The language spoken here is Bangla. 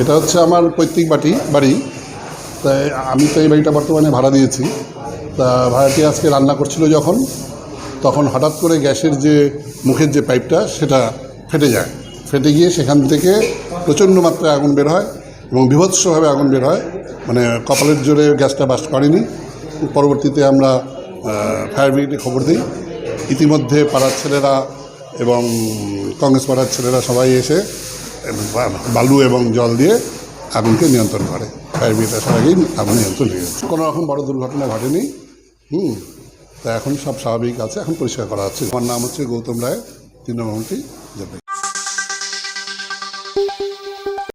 এটা হচ্ছে আমার পৈতৃক বাটি, বাড়ি। তাই আমি তো এই বাড়িটা বর্তমানে ভাড়া দিয়েছি। তা ভাড়াটি আজকে রান্না করছিল যখন, তখন হঠাৎ করে গ্যাসের যে মুখের যে পাইপটা, সেটা ফেটে যায়। ফেটে গিয়ে সেখান থেকে প্রচণ্ড মাত্রায় আগুন বের হয় এবং বিভৎসভাবে আগুন বের হয়। মানে কপালের জোরে গ্যাসটা বাস্ট করেনি। পরবর্তীতে আমরা ফায়ার ব্রিগেডে খবর দিই। ইতিমধ্যে পাড়ার ছেলেরা এবং কংগ্রেস পাড়ার ছেলেরা সবাই এসে বালু এবং জল দিয়ে আগুনকে নিয়ন্ত্রণ করে। ফায়ার ব্রিগেড আসার আগেই আগুন নিয়ন্ত্রণ হয়ে গেছে। কোনো রকম বড় দুর্ঘটনা ঘটেনি। হুম। তা এখন সব স্বাভাবিক আছে, এখন পরিষ্কার করা হচ্ছে। আমার নাম হচ্ছে গৌতম রায় তৃণমূলটি যাবে